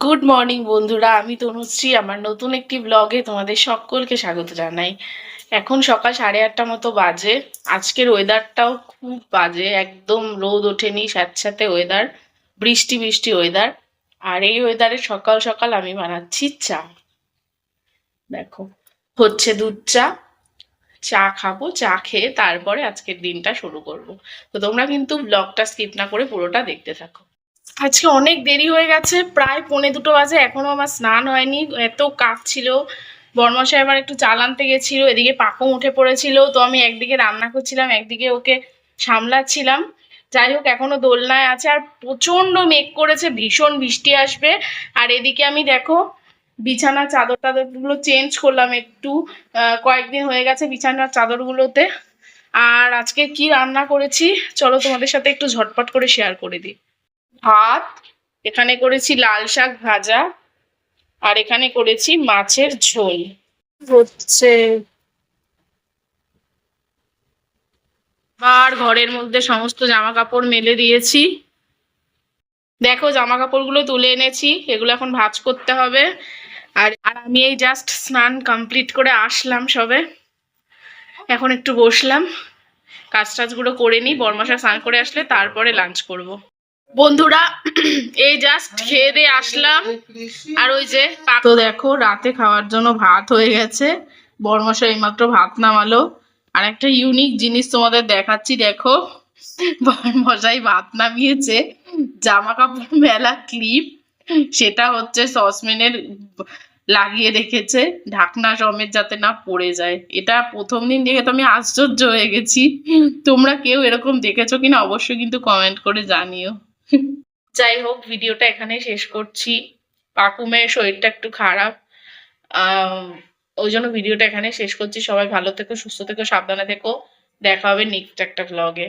Good morning বন্ধুরা। আমি তনুশ্রী। আমার নতুন একটি ব্লগে তোমাদের সকলকে স্বাগত জানাই। এখন সকাল সাড়ে আটটা মতো বাজে। আজকের ওয়েদারটাও খুব বাজে। একদম রোদ ওঠেনি, স্যাঁতস্যাঁতে ওয়েদার বৃষ্টি বৃষ্টি ওয়েদার আর এই ওয়েদারে সকাল সকাল আমি বানাচ্ছি চা। দেখো, হচ্ছে দুধ চা। চা খাব, চা খেয়ে তারপরে আজকের দিনটা শুরু করব। তো তোমরা কিন্তু ব্লগটা স্কিপ না করে পুরোটা দেখতে থাকো। আজকে অনেক দেরি হয়ে গেছে, প্রায় পৌনে দুটো বাজে, এখনও আমার স্নান হয়নি, এত কাজ ছিল। বর্মশাই আবার একটু চাল আনতে গেছিল, এদিকে পাকম উঠে পড়েছিল, তো আমি একদিকে রান্না করছিলাম, একদিকে ওকে সামলাচ্ছিলাম। যাই হোক, এখনও দোলনায় আছে, আর প্রচণ্ড মেঘ করেছে, ভীষণ বৃষ্টি আসবে। আর এদিকে আমি দেখো বিছানা চাদর টাদরগুলো চেঞ্জ করলাম একটু কয়েকদিন হয়ে গেছে বিছানার চাদরগুলোতে। আর আজকে কি রান্না করেছি, চলো তোমাদের সাথে একটু ঝটপট করে শেয়ার করে দিই। ভাত এখানে করেছি লাল শাক ভাজা আর এখানে করেছি মাছের ঝোল। হচ্ছে আর ঘরের মধ্যে সমস্ত জামা কাপড় মেলে দিয়েছি। দেখো জামা কাপড়গুলো তুলে এনেছি এগুলো এখন ভাজ করতে হবে। আর আর আমি এই জাস্ট স্নান কমপ্লিট করে আসলাম সবে। এখন একটু বসলাম। কাজ টাজগুলো করে নিই বরমাসা স্নান করে আসলে তারপরে লাঞ্চ করব। বন্ধুরা, এই জাস্ট খেয়ে দিয়ে আসলাম। আর ওই যে তো দেখো, রাতে খাওয়ার জন্য ভাত হয়ে গেছে। বরমশা এইমাত্র ভাত নামালো। আর একটা ইউনিক জিনিস তোমাদের দেখাচ্ছি, দেখো। বরমশাই ভাত নামিয়েছে। জামা কাপড় মেলা ক্লিপ সেটা হচ্ছে সসপ্যানের লাগিয়ে রেখেছে। ঢাকনা সমেত যাতে না পড়ে যায়। এটা প্রথম দিন দেখে তো আমি আশ্চর্য হয়ে গেছি। তোমরা কেউ এরকম দেখেছ কিনা অবশ্যই কিন্তু কমেন্ট করে জানিও। যাই হোক, ভিডিওটা এখানে শেষ করছি। পাকুমের শরীরটা একটু খারাপ। ওই জন্য ভিডিওটা এখানে শেষ করছি। সবাই ভালো থেকো, সুস্থ থেকো, সাবধানে থেকো। দেখা হবে নেক্সট একটা ভ্লগে